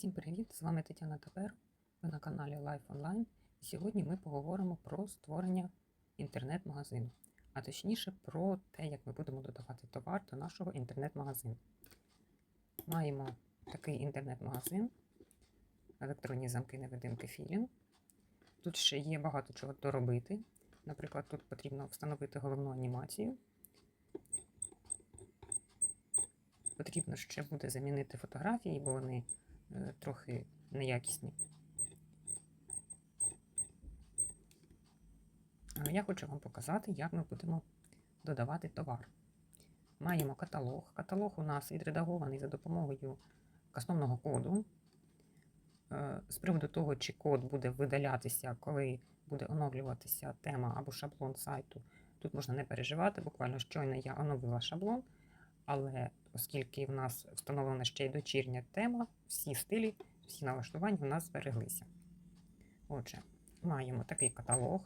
Всім привіт! З вами Тетяна Тапер. Ви на каналі Life Online. І сьогодні ми поговоримо про створення інтернет-магазину, а точніше про те, як ми будемо додавати товар до нашого інтернет-магазину. Маємо такий інтернет-магазин, електронні замки невидимки філінг. Тут ще є багато чого доробити. Наприклад, тут потрібно встановити головну анімацію. Потрібно ще буде замінити фотографії, бо вони трохи неякісні. Я хочу вам показати, як ми будемо додавати товар. Маємо каталог. Каталог у нас відредагований за допомогою кастомного коду. Е, З приводу того, чи код буде видалятися, коли буде оновлюватися тема або шаблон сайту, тут можна не переживати. Буквально щойно я оновила шаблон, але оскільки в нас встановлена ще й дочірня тема, всі стилі, всі налаштування у нас збереглися. Отже, маємо такий каталог.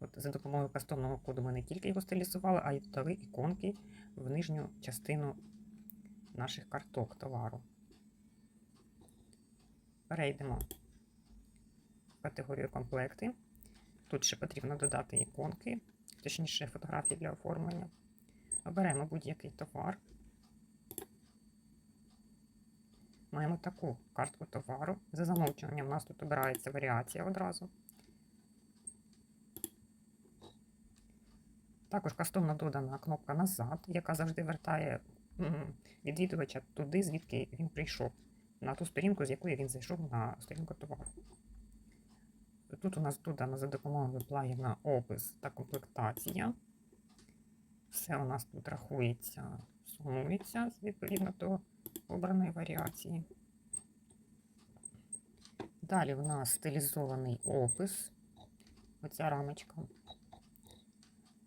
От За допомогою кастомного коду ми не тільки його стилізували, а й додали іконки в нижню частину наших карток товару. Перейдемо в категорію комплекти. Тут ще потрібно додати іконки, точніше фотографії для оформлення. Оберемо будь-який товар. Маємо таку картку товару. За замовчуванням у нас тут обирається варіація одразу. Також кастомно додана кнопка назад, яка завжди вертає відвідувача туди, звідки він прийшов, на ту сторінку, з якої він зайшов на сторінку товару. Тут у нас додано за допомогою плагіна опис та комплектація. Все у нас тут рахується, сумується відповідно до обраної варіації. Далі в нас стилізований опис, оця рамочка.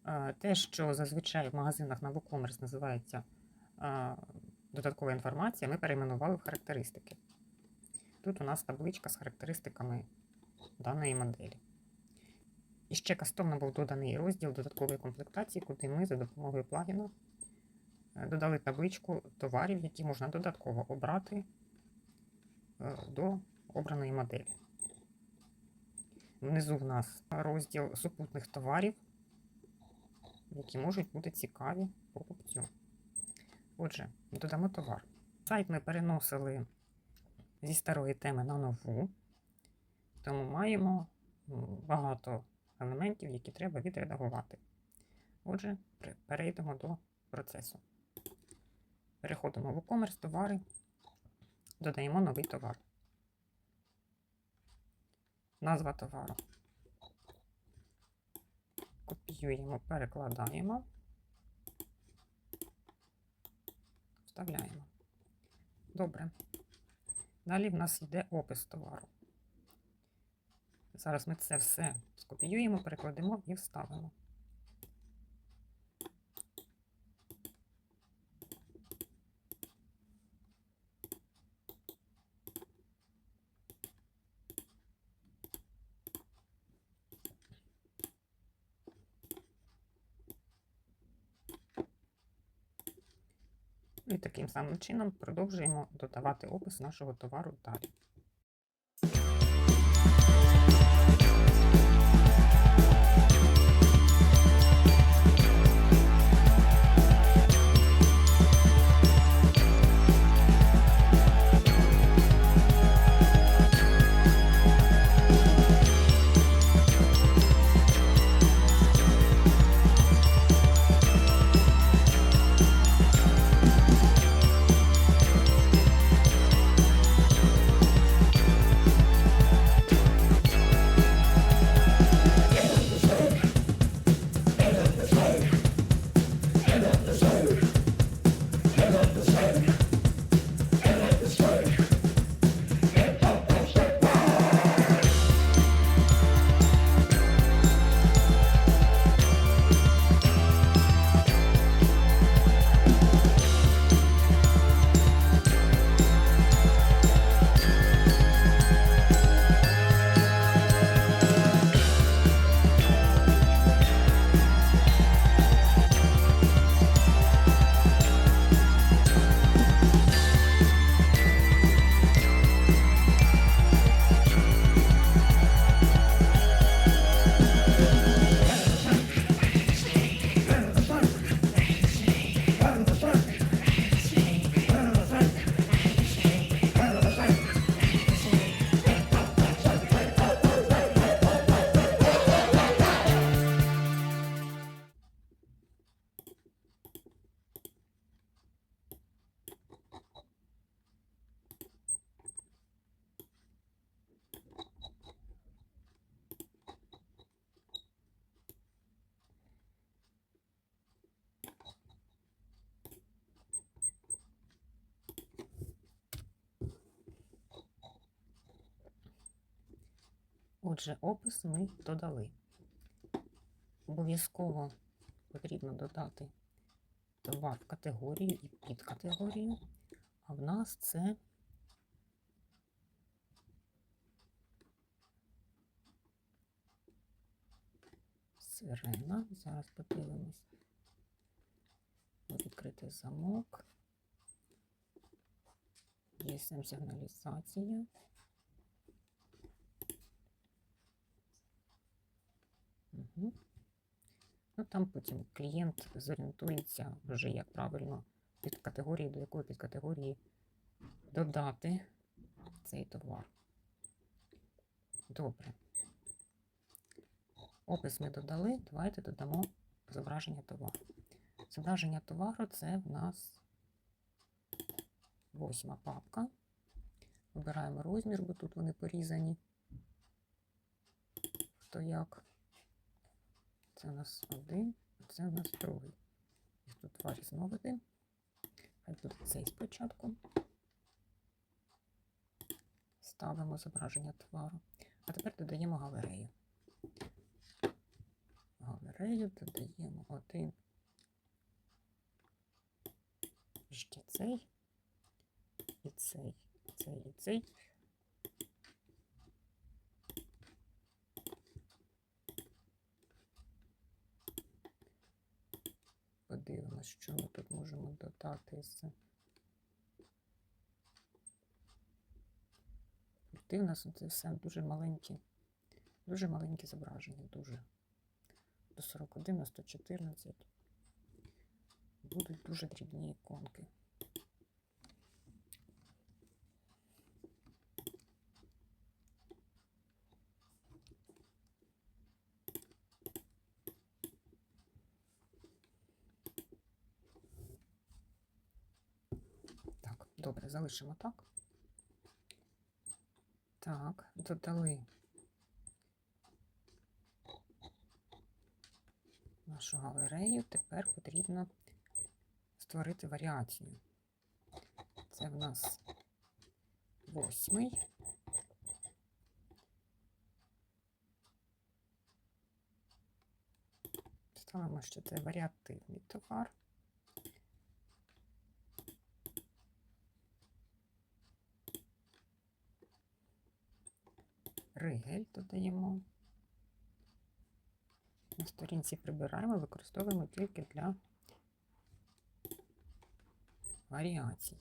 Е, Те, що зазвичай в магазинах на WooCommerce називається е, додаткова інформація, ми перейменували в характеристики. Тут у нас табличка з характеристиками даної моделі. І ще кастомно був доданий розділ додаткової комплектації, куди ми за допомогою плагіна е, додали табличку товарів, які можна додатково обрати е, до обраної моделі. Внизу в нас розділ супутних товарів, які можуть бути цікаві покупцю. Отже, додамо товар. Сайт ми переносили зі старої теми на нову, тому маємо багато елементів, які треба відредагувати. Отже, перейдемо до процесу. Переходимо в e-commerce товари, додаємо новий товар. Назва товару. Копіюємо, перекладаємо, вставляємо. Добре. Далі в нас йде опис товару. Зараз ми це все скопіюємо, перекладемо і вставимо. І таким самим чином продовжуємо додавати опис нашого товару далі. Отже, опис ми додали. Обов'язково потрібно додати товар в категорію і підкатегорію. А в нас це сирена. Зараз подивимось. Відкрити замок. GSM сигналізація. Ну, там потім клієнт зорієнтується вже, як правильно від категорії до якої підкатегорії додати цей товар. Добре. Опис ми додали. Давайте додамо зображення товару. Зображення товару це в нас восьма папка. Вибираємо розмір, бо тут вони порізані. Хто як. Це у нас один, а це у нас другий. Їх тут два різновиди. Хай буде цей спочатку. Ставимо зображення товару. А тепер додаємо галерею. Галерею додаємо один. Ще цей, і цей, цей, і цей. Подивимось, що ми тут можемо додати з. Ти у нас це все дуже маленькі, дуже маленькі зображення, дуже. До 41 на 114. Будуть дуже дрібні іконки. Так, добре, залишимо так. Так, додали нашу галерею. Тепер потрібно створити варіацію. Це в нас восьмий. Ставимо, що це варіативний товар. Ригель додаємо. На сторінці прибираємо, використовуємо тільки для варіацій.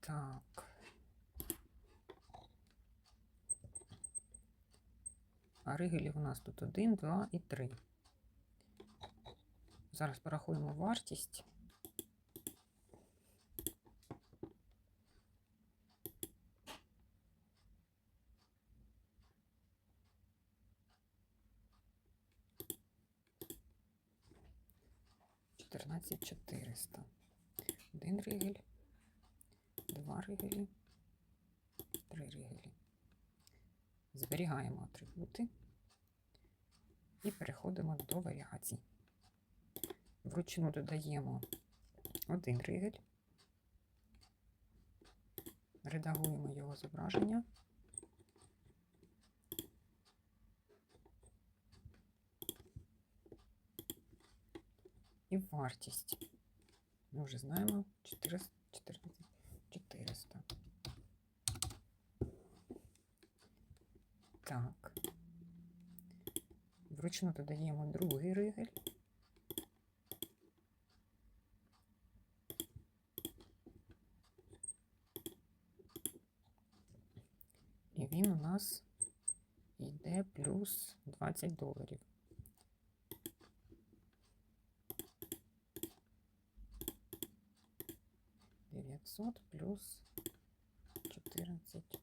Так. А ригелів у нас тут 1, 2 і 3. Зараз порахуємо вартість. Чотирнадцять чотириста. Один ригель, два ригелі, три ригелі. Зберігаємо атрибути і переходимо до варіацій. Вручну додаємо один ригель, редагуємо його зображення. І вартість. Ми вже знаємо 400, 14, 400. Так. Вручну додаємо другий ригель. І він у нас йде плюс 20 доларів. Дев'ятсот плюс чотирнадцять.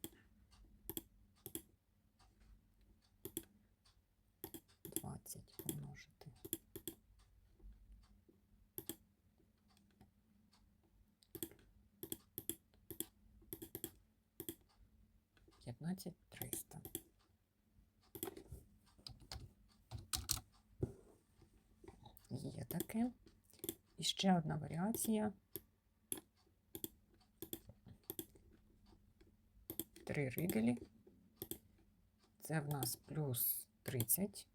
Двадцять помножити. П'ятнадцять триста. Є таке. І ще одна варіація. Три ригелі. Це в нас плюс 30.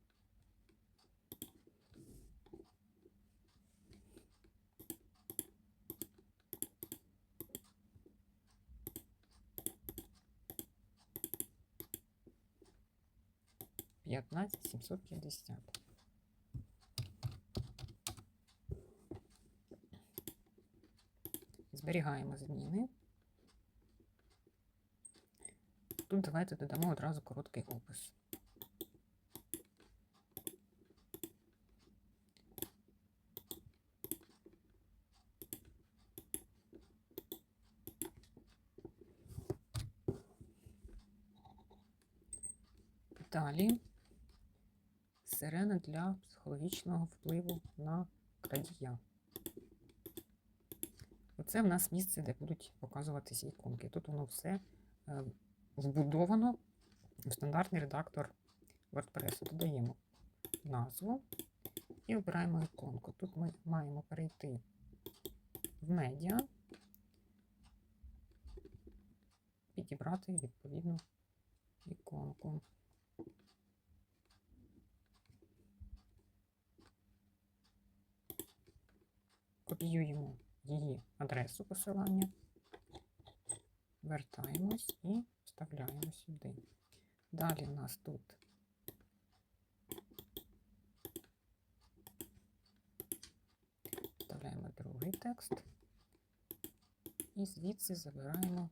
П'ятнадцять сімсот п'ятдесят. Зберігаємо зміни. Тут давайте додамо одразу короткий опис. Далі сирена для психологічного впливу на крадія. Оце в нас місце, де будуть показуватися іконки. Тут воно все е, вбудовано в стандартний редактор WordPress. Додаємо назву і обираємо іконку. Тут ми маємо перейти в медіа, підібрати відповідну іконку. Копіюємо її адресу посилання, вертаємось і вставляємо сюди. Далі в нас тут вставляємо другий текст і звідси забираємо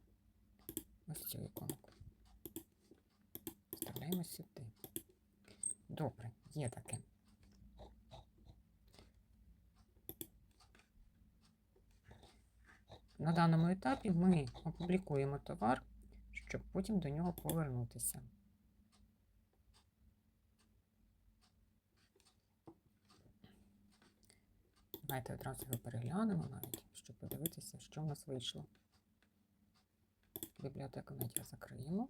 ось цю іконку. Вставляємо сюди. Добре, є таке. На даному етапі ми опублікуємо товар, щоб потім до нього повернутися. Давайте одразу його переглянемо навіть, щоб подивитися, що в нас вийшло. Бібліотеку медіа закриємо.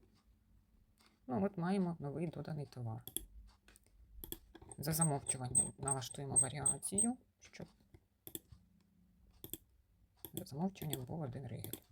Ну, от маємо новий доданий товар. За замовчуванням налаштуємо варіацію, щоб за замовчуванням був один ригель.